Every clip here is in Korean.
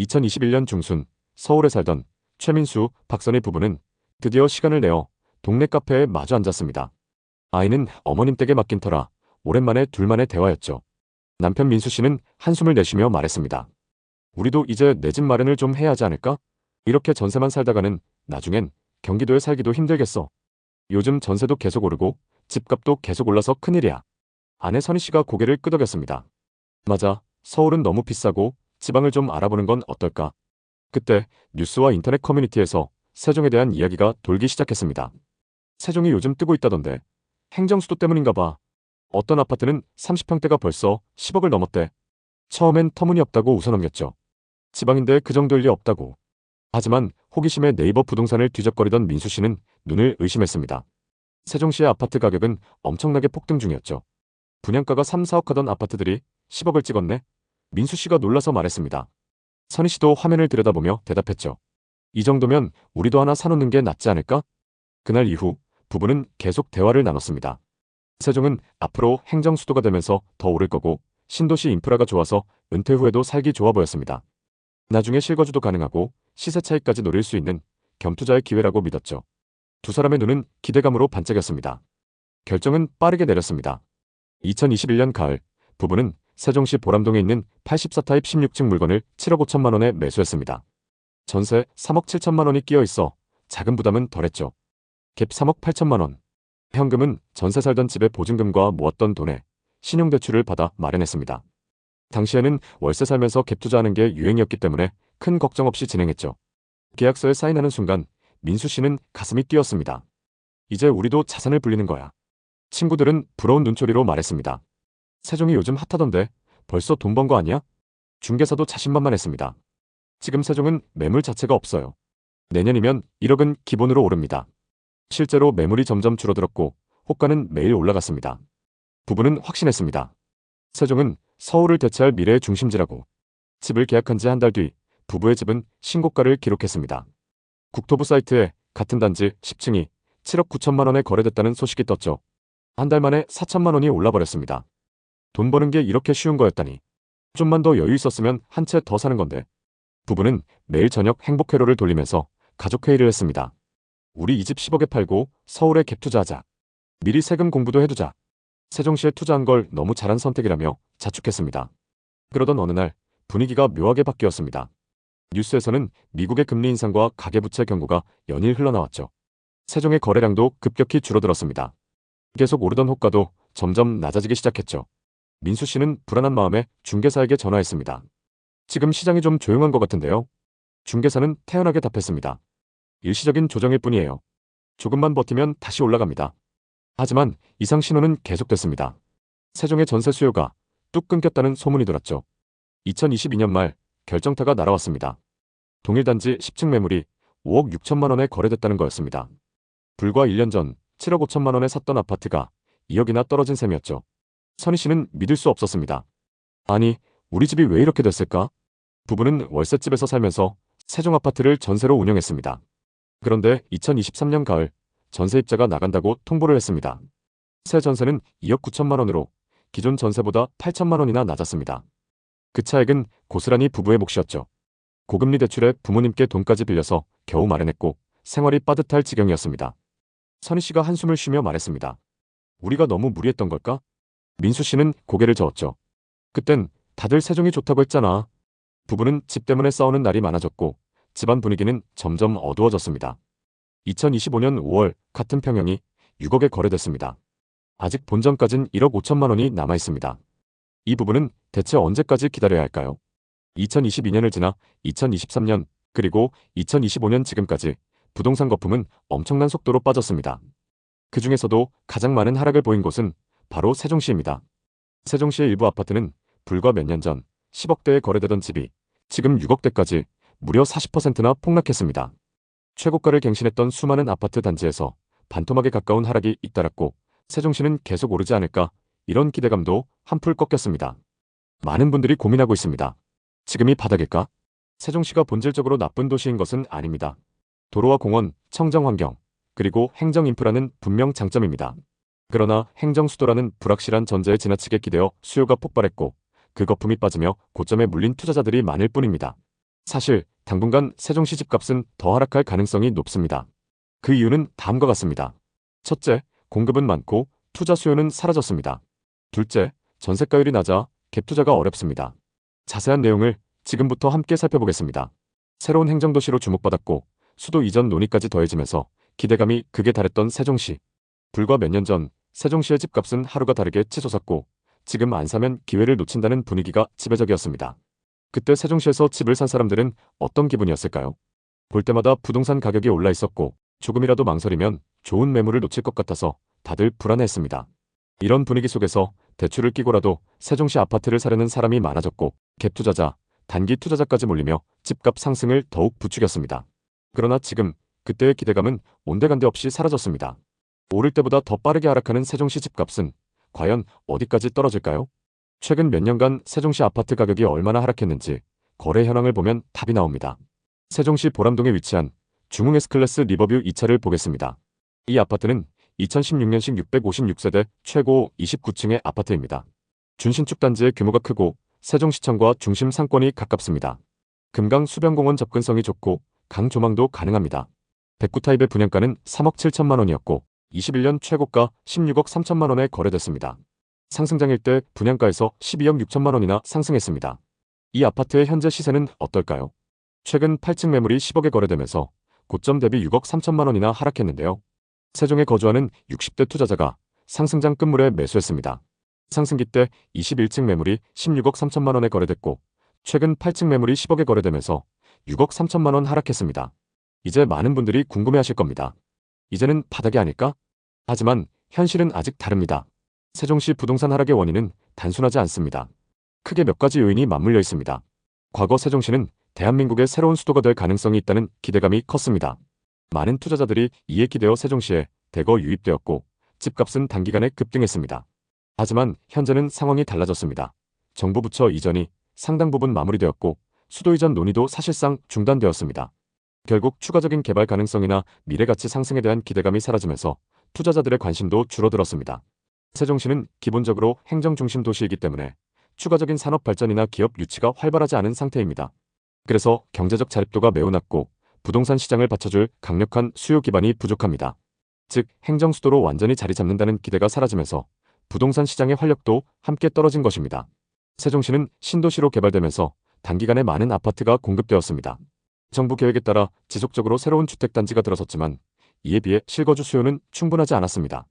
2021년 중순 서울에 살던 최민수, 박선희 부부는 드디어 시간을 내어 동네 카페에 마주 앉았습니다. 아이는 어머님 댁에 맡긴 터라 오랜만에 둘만의 대화였죠. 남편 민수 씨는 한숨을 내쉬며 말했습니다. 우리도 이제 내 집 마련을 좀 해야 하지 않을까? 이렇게 전세만 살다가는 나중엔 경기도에 살기도 힘들겠어. 요즘 전세도 계속 오르고 집값도 계속 올라서 큰일이야. 아내 선희 씨가 고개를 끄덕였습니다. 맞아. 서울은 너무 비싸고 지방을 좀 알아보는 건 어떨까? 그때 뉴스와 인터넷 커뮤니티에서 세종에 대한 이야기가 돌기 시작했습니다. 세종이 요즘 뜨고 있다던데 행정수도 때문인가 봐. 어떤 아파트는 30평대가 벌써 10억을 넘었대. 처음엔 터무니없다고 웃어넘겼죠. 지방인데 그 정도일 리 없다고. 하지만 호기심에 네이버 부동산을 뒤적거리던 민수 씨는 눈을 의심했습니다. 세종시의 아파트 가격은 엄청나게 폭등 중이었죠. 분양가가 3, 4억 하던 아파트들이 10억을 찍었네. 민수 씨가 놀라서 말했습니다. 선희 씨도 화면을 들여다보며 대답했죠. 이 정도면 우리도 하나 사놓는 게 낫지 않을까? 그날 이후 부부는 계속 대화를 나눴습니다. 세종은 앞으로 행정 수도가 되면서 더 오를 거고 신도시 인프라가 좋아서 은퇴 후에도 살기 좋아 보였습니다. 나중에 실거주도 가능하고 시세 차익까지 노릴 수 있는 겸투자의 기회라고 믿었죠. 두 사람의 눈은 기대감으로 반짝였습니다. 결정은 빠르게 내렸습니다. 2021년 가을 부부는 세종시 보람동에 있는 84타입 16층 물건을 7억 5천만 원에 매수했습니다. 전세 3억 7천만 원이 끼어 있어 자금 부담은 덜했죠. 갭 3억 8천만 원. 현금은 전세 살던 집의 보증금과 모았던 돈에 신용대출을 받아 마련했습니다. 당시에는 월세 살면서 갭 투자하는 게 유행이었기 때문에 큰 걱정 없이 진행했죠. 계약서에 사인하는 순간 민수 씨는 가슴이 뛰었습니다. 이제 우리도 자산을 불리는 거야. 친구들은 부러운 눈초리로 말했습니다. 세종이 요즘 핫하던데 벌써 돈 번 거 아니야? 중개사도 자신만만했습니다. 지금 세종은 매물 자체가 없어요. 내년이면 1억은 기본으로 오릅니다. 실제로 매물이 점점 줄어들었고 호가는 매일 올라갔습니다. 부부는 확신했습니다. 세종은 서울을 대체할 미래의 중심지라고. 집을 계약한 지 한 달 뒤 부부의 집은 신고가를 기록했습니다. 국토부 사이트에 같은 단지 10층이 7억 9천만 원에 거래됐다는 소식이 떴죠. 한 달 만에 4천만 원이 올라버렸습니다. 돈 버는 게 이렇게 쉬운 거였다니. 좀만 더 여유 있었으면 한 채 더 사는 건데. 부부는 매일 저녁 행복회로를 돌리면서 가족회의를 했습니다. 우리 이 집 10억에 팔고 서울에 갭 투자하자. 미리 세금 공부도 해두자. 세종시에 투자한 걸 너무 잘한 선택이라며 자축했습니다. 그러던 어느 날 분위기가 묘하게 바뀌었습니다. 뉴스에서는 미국의 금리 인상과 가계부채 경고가 연일 흘러나왔죠. 세종의 거래량도 급격히 줄어들었습니다. 계속 오르던 호가도 점점 낮아지기 시작했죠. 민수 씨는 불안한 마음에 중개사에게 전화했습니다. 지금 시장이 좀 조용한 것 같은데요. 중개사는 태연하게 답했습니다. 일시적인 조정일 뿐이에요. 조금만 버티면 다시 올라갑니다. 하지만 이상 신호는 계속됐습니다. 세종의 전세 수요가 뚝 끊겼다는 소문이 돌았죠. 2022년 말 결정타가 날아왔습니다. 동일 단지 10층 매물이 5억 6천만 원에 거래됐다는 거였습니다. 불과 1년 전 7억 5천만 원에 샀던 아파트가 2억이나 떨어진 셈이었죠. 선희 씨는 믿을 수 없었습니다. 아니, 우리 집이 왜 이렇게 됐을까? 부부는 월세집에서 살면서 세종 아파트를 전세로 운영했습니다. 그런데 2023년 가을 전세입자가 나간다고 통보를 했습니다. 새 전세는 2억 9천만 원으로 기존 전세보다 8천만 원이나 낮았습니다. 그 차액은 고스란히 부부의 몫이었죠. 고금리 대출에 부모님께 돈까지 빌려서 겨우 마련했고 생활이 빠듯할 지경이었습니다. 선희 씨가 한숨을 쉬며 말했습니다. 우리가 너무 무리했던 걸까? 민수 씨는 고개를 저었죠. 그땐 다들 세종이 좋다고 했잖아. 부부는 집 때문에 싸우는 날이 많아졌고 집안 분위기는 점점 어두워졌습니다. 2025년 5월 같은 평형이 6억에 거래됐습니다. 아직 본전까진 1억 5천만 원이 남아 있습니다. 이 부분은 대체 언제까지 기다려야 할까요? 2022년을 지나 2023년 그리고 2025년 지금까지 부동산 거품은 엄청난 속도로 빠졌습니다. 그 중에서도 가장 많은 하락을 보인 곳은 바로 세종시입니다. 세종시의 일부 아파트는 불과 몇 년 전 10억대에 거래되던 집이 지금 6억대까지 무려 40%나 폭락했습니다. 최고가를 갱신했던 수많은 아파트 단지에서 반토막에 가까운 하락이 잇따랐고 세종시는 계속 오르지 않을까 이런 기대감도 한풀 꺾였습니다. 많은 분들이 고민하고 있습니다. 지금이 바닥일까? 세종시가 본질적으로 나쁜 도시인 것은 아닙니다. 도로와 공원, 청정 환경, 그리고 행정 인프라는 분명 장점입니다. 그러나 행정 수도라는 불확실한 전제에 지나치게 기대어 수요가 폭발했고 그 거품이 빠지며 고점에 물린 투자자들이 많을 뿐입니다. 사실 당분간 세종시 집값은 더 하락할 가능성이 높습니다. 그 이유는 다음과 같습니다. 첫째, 공급은 많고 투자 수요는 사라졌습니다. 둘째, 전세가율이 낮아 갭 투자가 어렵습니다. 자세한 내용을 지금부터 함께 살펴보겠습니다. 새로운 행정도시로 주목받았고 수도 이전 논의까지 더해지면서 기대감이 극에 달했던 세종시. 불과 몇 년 전 세종시의 집값은 하루가 다르게 치솟았고 지금 안 사면 기회를 놓친다는 분위기가 지배적이었습니다. 그때 세종시에서 집을 산 사람들은 어떤 기분이었을까요? 볼 때마다 부동산 가격이 올라 있었고 조금이라도 망설이면 좋은 매물을 놓칠 것 같아서 다들 불안해했습니다. 이런 분위기 속에서 대출을 끼고라도 세종시 아파트를 사려는 사람이 많아졌고 갭 투자자, 단기 투자자까지 몰리며 집값 상승을 더욱 부추겼습니다. 그러나 지금 그때의 기대감은 온데간데 없이 사라졌습니다. 오를 때보다 더 빠르게 하락하는 세종시 집값은 과연 어디까지 떨어질까요? 최근 몇 년간 세종시 아파트 가격이 얼마나 하락했는지 거래 현황을 보면 답이 나옵니다. 세종시 보람동에 위치한 중흥 S클래스 리버뷰 2차를 보겠습니다. 이 아파트는 2016년식 656세대 최고 29층의 아파트입니다. 준신축 단지의 규모가 크고 세종시청과 중심 상권이 가깝습니다. 금강 수변공원 접근성이 좋고 강 조망도 가능합니다. 109 타입의 분양가는 3억 7천만 원이었고 21년 최고가 16억 3천만 원에 거래됐습니다. 상승장일 때 분양가에서 12억 6천만 원이나 상승했습니다. 이 아파트의 현재 시세는 어떨까요? 최근 8층 매물이 10억에 거래되면서 고점 대비 6억 3천만 원이나 하락했는데요. 세종에 거주하는 60대 투자자가 상승장 끝물에 매수했습니다. 상승기 때 21층 매물이 16억 3천만 원에 거래됐고 최근 8층 매물이 10억에 거래되면서 6억 3천만 원 하락했습니다. 이제 많은 분들이 궁금해하실 겁니다. 이제는 바닥이 아닐까? 하지만 현실은 아직 다릅니다. 세종시 부동산 하락의 원인은 단순하지 않습니다. 크게 몇 가지 요인이 맞물려 있습니다. 과거 세종시는 대한민국의 새로운 수도가 될 가능성이 있다는 기대감이 컸습니다. 많은 투자자들이 이에 기대어 세종시에 대거 유입되었고 집값은 단기간에 급등했습니다. 하지만 현재는 상황이 달라졌습니다. 정부 부처 이전이 상당 부분 마무리되었고 수도 이전 논의도 사실상 중단되었습니다. 결국 추가적인 개발 가능성이나 미래 가치 상승에 대한 기대감이 사라지면서 투자자들의 관심도 줄어들었습니다. 세종시는 기본적으로 행정 중심 도시이기 때문에 추가적인 산업 발전이나 기업 유치가 활발하지 않은 상태입니다. 그래서 경제적 자립도가 매우 낮고 부동산 시장을 받쳐줄 강력한 수요 기반이 부족합니다. 즉 행정 수도로 완전히 자리 잡는다는 기대가 사라지면서 부동산 시장의 활력도 함께 떨어진 것입니다. 세종시는 신도시로 개발되면서 단기간에 많은 아파트가 공급되었습니다. 정부 계획에 따라 지속적으로 새로운 주택단지가 들어섰지만 이에 비해 실거주 수요는 충분하지 않았습니다.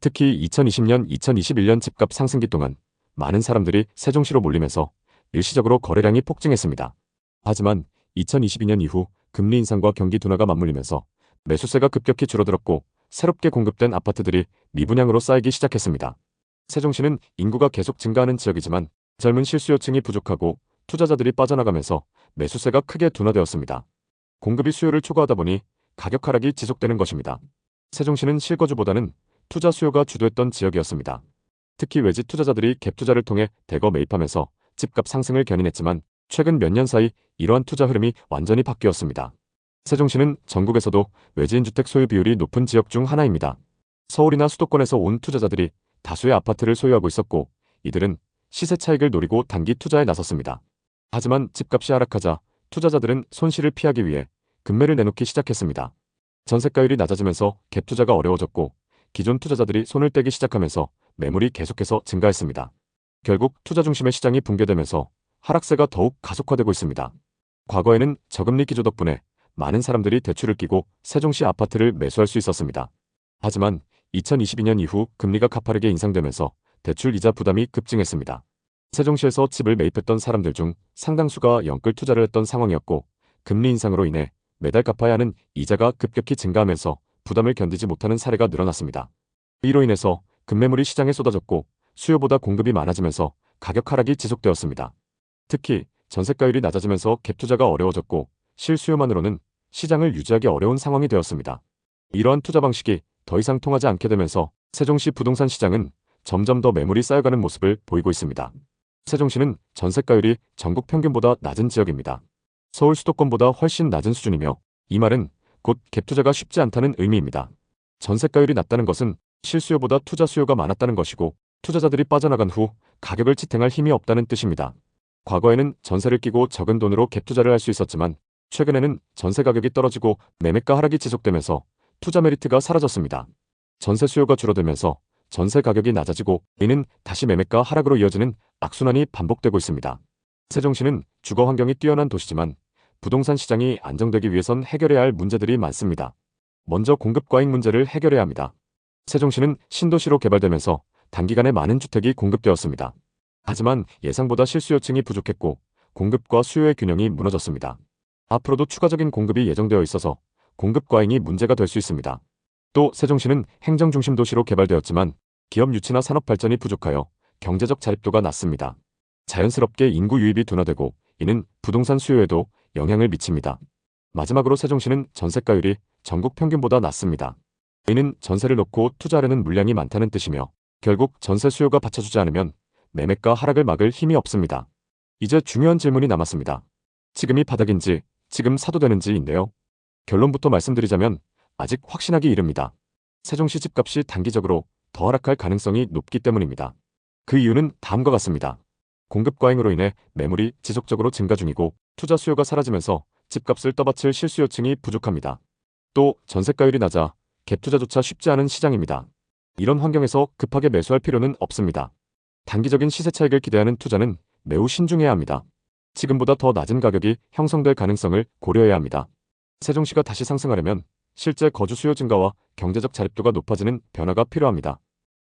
특히 2020년, 2021년 집값 상승기 동안 많은 사람들이 세종시로 몰리면서 일시적으로 거래량이 폭증했습니다. 하지만 2022년 이후 금리 인상과 경기 둔화가 맞물리면서 매수세가 급격히 줄어들었고 새롭게 공급된 아파트들이 미분양으로 쌓이기 시작했습니다. 세종시는 인구가 계속 증가하는 지역이지만 젊은 실수요층이 부족하고 투자자들이 빠져나가면서 매수세가 크게 둔화되었습니다. 공급이 수요를 초과하다 보니 가격 하락이 지속되는 것입니다. 세종시는 실거주보다는 투자 수요가 주도했던 지역이었습니다. 특히 외지 투자자들이 갭 투자를 통해 대거 매입하면서 집값 상승을 견인했지만 최근 몇 년 사이 이러한 투자 흐름이 완전히 바뀌었습니다. 세종시는 전국에서도 외지인 주택 소유 비율이 높은 지역 중 하나입니다. 서울이나 수도권에서 온 투자자들이 다수의 아파트를 소유하고 있었고 이들은 시세 차익을 노리고 단기 투자에 나섰습니다. 하지만 집값이 하락하자 투자자들은 손실을 피하기 위해 금매를 내놓기 시작했습니다. 전세가율이 낮아지면서 갭 투자가 어려워졌고 기존 투자자들이 손을 떼기 시작하면서 매물이 계속해서 증가했습니다. 결국 투자 중심의 시장이 붕괴되면서 하락세가 더욱 가속화되고 있습니다. 과거에는 저금리 기조 덕분에 많은 사람들이 대출을 끼고 세종시 아파트를 매수할 수 있었습니다. 하지만 2022년 이후 금리가 가파르게 인상되면서 대출 이자 부담이 급증했습니다. 세종시에서 집을 매입했던 사람들 중 상당수가 영끌 투자를 했던 상황이었고 금리 인상으로 인해 매달 갚아야 하는 이자가 급격히 증가하면서 부담을 견디지 못하는 사례가 늘어났습니다. 이로 인해서 급매물이 시장에 쏟아졌고 수요보다 공급이 많아지면서 가격 하락이 지속되었습니다. 특히 전세가율이 낮아지면서 갭 투자가 어려워졌고 실수요만으로는 시장을 유지하기 어려운 상황이 되었습니다. 이러한 투자 방식이 더 이상 통하지 않게 되면서 세종시 부동산 시장은 점점 더 매물이 쌓여가는 모습을 보이고 있습니다. 세종시는 전세가율이 전국 평균보다 낮은 지역입니다. 서울 수도권보다 훨씬 낮은 수준이며 이 말은 곧 갭 투자가 쉽지 않다는 의미입니다. 전세가율이 낮다는 것은 실수요보다 투자 수요가 많았다는 것이고 투자자들이 빠져나간 후 가격을 지탱할 힘이 없다는 뜻입니다. 과거에는 전세를 끼고 적은 돈으로 갭 투자를 할 수 있었지만 최근에는 전세 가격이 떨어지고 매매가 하락이 지속되면서 투자 메리트가 사라졌습니다. 전세 수요가 줄어들면서 전세 가격이 낮아지고 이는 다시 매매가 하락으로 이어지는 악순환이 반복되고 있습니다. 세종시는 주거 환경이 뛰어난 도시지만 부동산 시장이 안정되기 위해선 해결해야 할 문제들이 많습니다. 먼저 공급 과잉 문제를 해결해야 합니다. 세종시는 신도시로 개발되면서 단기간에 많은 주택이 공급되었습니다. 하지만 예상보다 실수요층이 부족했고 공급과 수요의 균형이 무너졌습니다. 앞으로도 추가적인 공급이 예정되어 있어서 공급 과잉이 문제가 될 수 있습니다. 또 세종시는 행정 중심 도시로 개발되었지만 기업 유치나 산업 발전이 부족하여 경제적 자립도가 낮습니다. 자연스럽게 인구 유입이 둔화되고 이는 부동산 수요에도 영향을 미칩니다. 마지막으로 세종시는 전세가율이 전국 평균보다 낮습니다. 이는 전세를 놓고 투자하려는 물량이 많다는 뜻이며 결국 전세 수요가 받쳐주지 않으면 매매가 하락을 막을 힘이 없습니다. 이제 중요한 질문이 남았습니다. 지금이 바닥인지 지금 사도 되는지인데요. 결론부터 말씀드리자면 아직 확신하기 이릅니다. 세종시 집값이 단기적으로 더 하락할 가능성이 높기 때문입니다. 그 이유는 다음과 같습니다. 공급 과잉으로 인해 매물이 지속적으로 증가 중이고 투자 수요가 사라지면서 집값을 떠받칠 실수요층이 부족합니다. 또 전세가율이 낮아 갭 투자조차 쉽지 않은 시장입니다. 이런 환경에서 급하게 매수할 필요는 없습니다. 단기적인 시세 차익을 기대하는 투자는 매우 신중해야 합니다. 지금보다 더 낮은 가격이 형성될 가능성을 고려해야 합니다. 세종시가 다시 상승하려면 실제 거주 수요 증가와 경제적 자립도가 높아지는 변화가 필요합니다.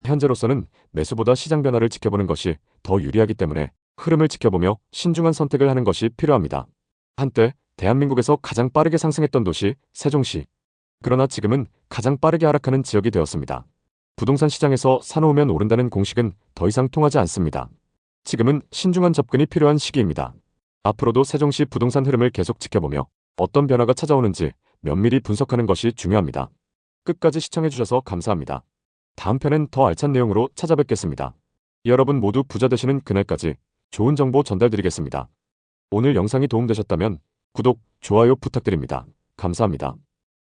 현재로서는 매수보다 시장 변화를 지켜보는 것이 더 유리하기 때문에 흐름을 지켜보며 신중한 선택을 하는 것이 필요합니다. 한때 대한민국에서 가장 빠르게 상승했던 도시 세종시. 그러나 지금은 가장 빠르게 하락하는 지역이 되었습니다. 부동산 시장에서 사놓으면 오른다는 공식은 더 이상 통하지 않습니다. 지금은 신중한 접근이 필요한 시기입니다. 앞으로도 세종시 부동산 흐름을 계속 지켜보며 어떤 변화가 찾아오는지 면밀히 분석하는 것이 중요합니다. 끝까지 시청해주셔서 감사합니다. 다음 편엔 더 알찬 내용으로 찾아뵙겠습니다. 여러분 모두 부자 되시는 그날까지 좋은 정보 전달드리겠습니다. 오늘 영상이 도움되셨다면 구독, 좋아요 부탁드립니다. 감사합니다.